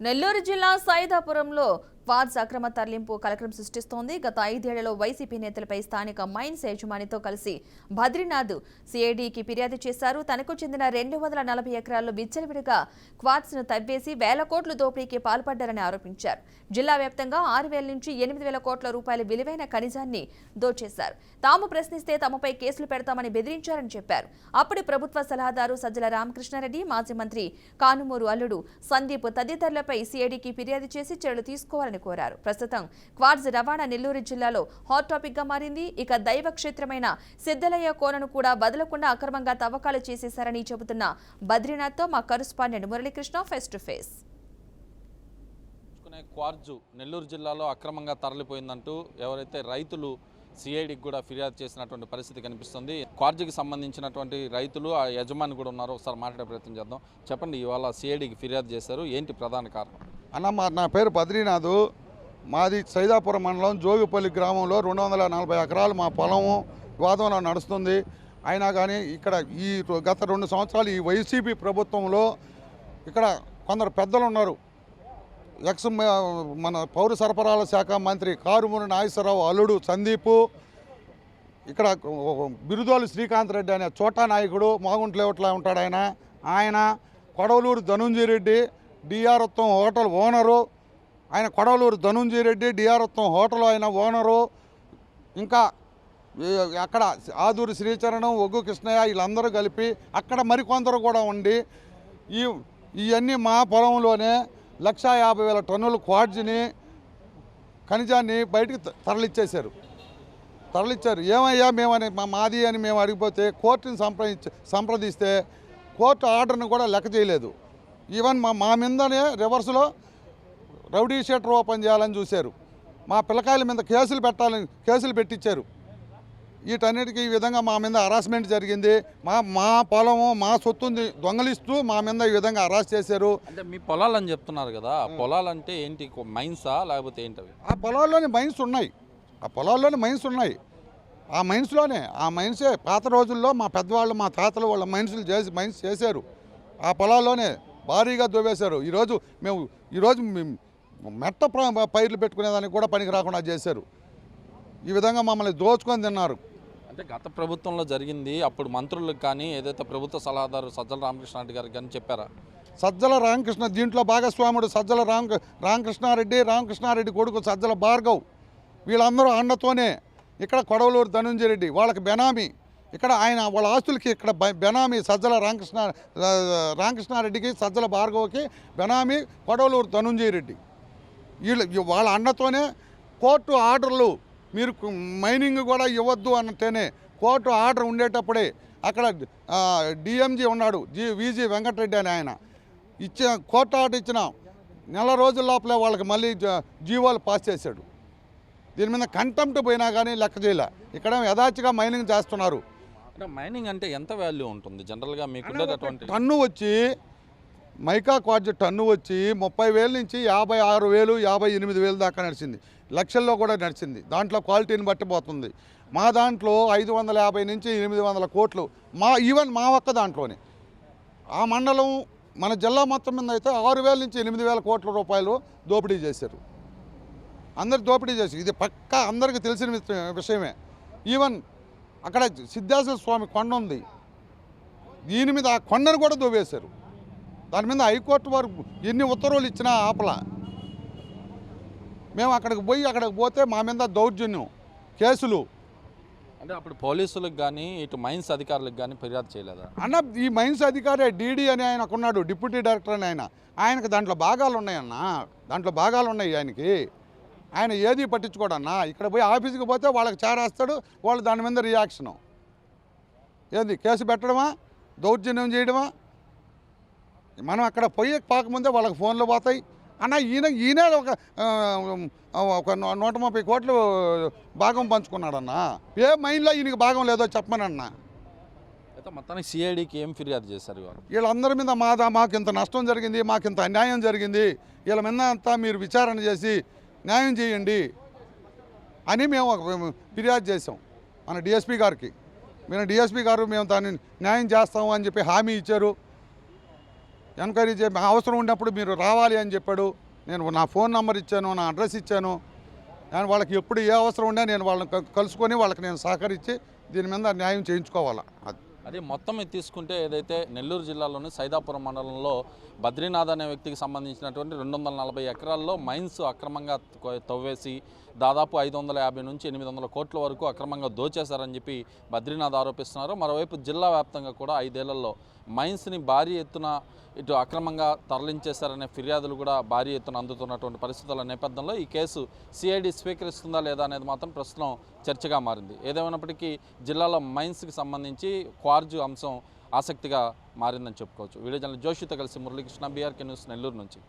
నెల్లూరు జిల్లా సైదాపురంలో వాద్స్ అక్రమ తరలింపు కలకలం సృష్టిస్తోంది. గత ఐదేళ్ళలో వైసీపీ నేతలపై స్థానిక మైన్స్ యజమానితో కలిసి బద్రీనాథ్ సిఐడికి ఫిర్యాదు చేశారు. తనకు చెందిన రెండు వందల నలభై ఎకరాల్లో విచ్చలవిడిగా క్వార్ట్స్ను తవ్వేసి వేల కోట్లు దోపిడీకి పాల్పడ్డారని ఆరోపించారు. జిల్లా వ్యాప్తంగా ఆరు వేల నుంచి ఎనిమిది వేల కోట్ల రూపాయల విలువైన ఖనిజాన్ని దోచేశారు. తాము ప్రశ్నిస్తే తమపై కేసులు పెడతామని బెదిరించారని చెప్పారు. అప్పుడు ప్రభుత్వ సలహాదారు సజ్జల రామకృష్ణారెడ్డి మాజీ మంత్రి కానుమూరు అల్లుడు సందీప్ తదితరులపై సిఐడికి ఫిర్యాదు చేసి చర్యలు తీసుకోవాలని కోరారు. ప్రస్తుతం క్వార్జ్ రవాణా నెల్లూరు జిల్లాలో హాట్ టాపిక్గా మారింది. ఇక దైవ క్షేత్రమైన సిద్ధలయ్య కోనను కూడా వదలకుండా అక్రమంగా తవ్వకాలు చేసేశారని చెబుతున్న బద్రీనాథ్తో మా correspondent Muralikrishna face to face. Quartz Nellore జిల్లాలో అక్రమంగా తరలిపోయిందంటూ ఎవరైతే రైతులు సిఐడికి కూడా ఫిర్యాదు చేసినటువంటి పరిస్థితి కనిపిస్తుంది. క్వార్జుకి సంబంధించినటువంటి రైతులు ఆ యజమాని కూడా ఉన్నారు. ఒకసారి మాట్లాడే ప్రయత్నం చేద్దాం. చెప్పండి ఇవాళ సిఐడికి ఫిర్యాదు చేశారు. ఏంటి ప్రధాన కారణం? అన్న మా నా పేరు బద్రీనాథు. మాది సైదాపురం మండలం జోగిపల్లి గ్రామంలో రెండు వందల నలభై ఎకరాలు మా పొలము వివాదంలో నడుస్తుంది. అయినా కానీ ఇక్కడ ఈ గత రెండు సంవత్సరాలు ఈ వైసీపీ ప్రభుత్వంలో ఇక్కడ కొందరు పెద్దలు ఉన్నారు. ఎక్స్ మన పౌర సరఫరాల శాఖ మంత్రి కారుమూరి నాగేశ్వరరావు అల్లుడు సందీపు ఇక్కడ బిరుదోలు శ్రీకాంత్ రెడ్డి అనే చోటా నాయకుడు మాగుంట్లేవట్లా ఉంటాడు ఆయన. ఆయన కొడవలూరు ధనుంజయ రెడ్డి డిఆర్త్వం హోటల్ ఓనరు. ఆయన కొడవలూరు ధనుంజయ రెడ్డి డిఆర్త్వం హోటల్ ఆయన ఓనరు. ఇంకా అక్కడ ఆదూరి శ్రీచరణం ఒగ్గు కృష్ణయ్య వీళ్ళందరూ కలిపి అక్కడ మరికొందరు కూడా ఉండి ఈ ఇవన్నీ మా పొలంలోనే లక్షా యాభై వేల టన్నుల క్వాడ్జిని ఖనిజాన్ని బయటికి తరలిచ్చేశారు. తరలిచ్చారు. ఏమయ్యా మేమని మా మాది అని మేము అడిగిపోతే కోర్టుని సంప్రదించ సంప్రదిస్తే కోర్టు ఆర్డర్ని కూడా లెక్క చేయలేదు. ఈవెన్ మా మా మీదనే రివర్స్లో రౌడీ షీటర్ ఓపెన్ చేయాలని చూశారు. మా పిల్లకాయల మీద కేసులు పెట్టాలని కేసులు పెట్టించారు వీటన్నిటికీ ఈ విధంగా మా మీద హరాస్మెంట్ జరిగింది. మా మా పొలము మా సొత్తుని దొంగలిస్తూ మా మీద ఈ విధంగా అరెస్ట్ చేశారు. అంటే మీ పొలాలు అని చెప్తున్నారు కదా పొలాలంటే ఏంటి? మైన్సా లేకపోతే ఏంటవి? ఆ పొలాల్లోని మైన్స్ ఉన్నాయి. ఆ పొలాల్లోని మైన్స్ ఉన్నాయి. ఆ మైన్స్లోనే ఆ మైన్సే పాత రోజుల్లో మా పెద్దవాళ్ళు మా తాతలు వాళ్ళ మైన్స్లు చేసి మైన్స్ చేశారు. ఆ పొలాల్లోనే భారీగా దోవేశారు. ఈరోజు మేము ఈరోజు మెట్ట ప్ర- పైర్లు పెట్టుకునేదానికి కూడా పనికి రాకుండా చేశారు. ఈ విధంగా మమ్మల్ని దోచుకొని తిన్నారు. అంటే గత ప్రభుత్వంలో జరిగింది. అప్పుడు మంత్రులకు కానీ ఏదైతే ప్రభుత్వ సలహాదారు సజ్జల రామకృష్ణారెడ్డి గారికి కానీ చెప్పారా? సజ్జల రామకృష్ణ దీంట్లో భాగస్వాముడు సజ్జల రామ రామకృష్ణారెడ్డి రామకృష్ణారెడ్డి కొడుకు సజ్జల భార్గవ్. వీళ్ళందరూ అండతోనే ఇక్కడ కొడవలూరు ధనుంజయ రెడ్డి వాళ్ళకి బెనామీ. ఇక్కడ ఆయన వాళ్ళ ఆస్తులకి ఇక్కడ బ- బెనామీ సజ్జల రామకృష్ణ రామకృష్ణారెడ్డికి సజ్జల భార్గవ్కి బెనామీ కొడవలూరు ధనుంజయ రెడ్డి వీళ్ళు వాళ్ళ అన్నతోనే కోర్టు ఆర్డర్లు మీరు మైనింగ్ కూడా ఇవ్వద్దు అంటేనే కోర్టు ఆర్డర్ ఉండేటప్పుడే అక్కడ డిఎంజీ ఉన్నాడు జీ విజీ వెంకటరెడ్డి అని ఆయన. ఇచ్చిన కోర్టు ఆర్డర్ ఇచ్చిన నెల రోజుల లోపలే వాళ్ళకి మళ్ళీ జ- జీవోలు పాస్ చేశాడు. దీని మీద కంటెంప్ట్ పోయినా కానీ లెక్క చేయలే. ఇక్కడ యథాచిగా మైనింగ్ చేస్తున్నారు. మైనింగ్ అంటే ఎంత వాల్యూ ఉంటుంది? జనరల్గా మీకు ఉండేటటువంటి టన్ను వచ్చి మైకా క్వార్జ్ టన్ను వచ్చి ముప్పై వేల నుంచి యాభై ఆరు వేలు యాభై ఎనిమిది వేలు దాకా నడిచింది. లక్షల్లో కూడా నడిచింది. దాంట్లో క్వాలిటీని బట్టి పోతుంది. మా దాంట్లో ఐదు వందల యాభై నుంచి ఎనిమిది వందల కోట్లు మా ఈవెన్ మా ఒక్క దాంట్లోనే. ఆ మండలం మన జిల్లా మొత్తం మీద అయితే ఆరు వేల నుంచి ఎనిమిది వేల కోట్ల రూపాయలు దోపిడీ చేశారు. అందరు దోపిడీ చేసి ఇది పక్కా అందరికీ తెలిసిన విష- విషయమే. ఈవెన్ అక్కడ సిద్ధాస స్వామి కొండ ఉంది. దీని మీద ఆ కొండను కూడా దోవేశారు. దాని మీద హైకోర్టు వారు ఎన్ని ఉత్తర్వులు ఇచ్చినా ఆపల. మేము అక్కడికి పోయి అక్కడికి పోతే మా మీద దౌర్జన్యం కేసులు. అంటే అప్పుడు పోలీసులకు కానీ ఇటు మైన్స్ అధికారులకు కానీ ఫిర్యాదు చేయలేదా? అన్న ఈ మైన్స్ అధికారి డీడీ అని ఆయన ఉన్నాడు డిప్యూటీ డైరెక్టర్ అని ఆయన. ఆయనకు దాంట్లో భాగాలు ఉన్నాయన్న దాంట్లో భాగాలు ఉన్నాయి ఆయనకి. ఆయన ఏది పట్టించుకోడన్నా ఇక్కడ పోయి ఆఫీస్కి పోతే వాళ్ళకి చేరేస్తాడు వాళ్ళు దాని మీద రియాక్షను. ఏంది కేసు పెట్టడమా? దౌర్జన్యం చేయడమా? మనం అక్కడ పోయి పాకముందే వాళ్ళకి ఫోన్లు పోతాయి. అన్న ఈయన ఈయన ఒక ఒక నూట ముప్పై కోట్లు భాగం పంచుకున్నాడన్న. ఏ మైండ్లో ఈయనకి భాగం లేదో చెప్పమనన్నా. అయితే మొత్తానికి సిఐడికి ఏం ఫిర్యాదు చేశారు వీళ్ళందరి మీద మాదా మాకు ఇంత నష్టం జరిగింది మాకు ఇంత అన్యాయం జరిగింది. వీళ్ళ మీద అంతా మీరు విచారణ చేసి న్యాయం చేయండి అని మేము ఒక ఫిర్యాదు చేసాం మన డిఎస్పీ గారికి. మేము డిఎస్పీ గారు మేము దాన్ని న్యాయం చేస్తాము అని చెప్పి హామీ ఇచ్చారు. ఎంక్వైరీ చే అవసరం ఉన్నప్పుడు మీరు రావాలి అని చెప్పాడు. నేను నా ఫోన్ నెంబర్ ఇచ్చాను నా అడ్రస్ ఇచ్చాను. నేను వాళ్ళకి ఎప్పుడు ఏ అవసరం ఉన్నా నేను వాళ్ళని కలుసుకొని వాళ్ళకి నేను సహకరించి దీని మీద న్యాయం చేయించుకోవాలా. అది. అది మొత్తం ఇది తీసుకుంటే ఏదైతే నెల్లూరు జిల్లాలోని సైదాపురం మండలంలో బద్రీనాథ్ అనే వ్యక్తికి సంబంధించినటువంటి రెండు వందల నలభై ఎకరాల్లో మైన్స్ అక్రమంగా తవ్వేసి దాదాపు ఐదు వందల యాభై నుంచి ఎనిమిది వందల కోట్ల వరకు అక్రమంగా దోచేశారని చెప్పి బద్రీనాథ్ ఆరోపిస్తున్నారు. మరోవైపు జిల్లా వ్యాప్తంగా కూడా ఐదేళ్ళలో మైన్స్ని భారీ ఎత్తున ఇటు అక్రమంగా తరలించేశారనే ఫిర్యాదులు కూడా భారీ ఎత్తున అందుతున్నటువంటి పరిస్థితుల నేపథ్యంలో ఈ కేసు సిఐడి స్వీకరిస్తుందా లేదా అనేది మాత్రం ప్రస్తుతం చర్చగా మారింది. ఏదేమైనప్పటికీ జిల్లాలో మైన్స్కి సంబంధించి క్వార్జు అంశం ఆసక్తిగా మారిందని చెప్పుకోవచ్చు. వీడియో జర్నలిస్ట్ జోషితో కలిసి మురళీకృష్ణ బీఆర్కే న్యూస్ నెల్లూరు నుంచి.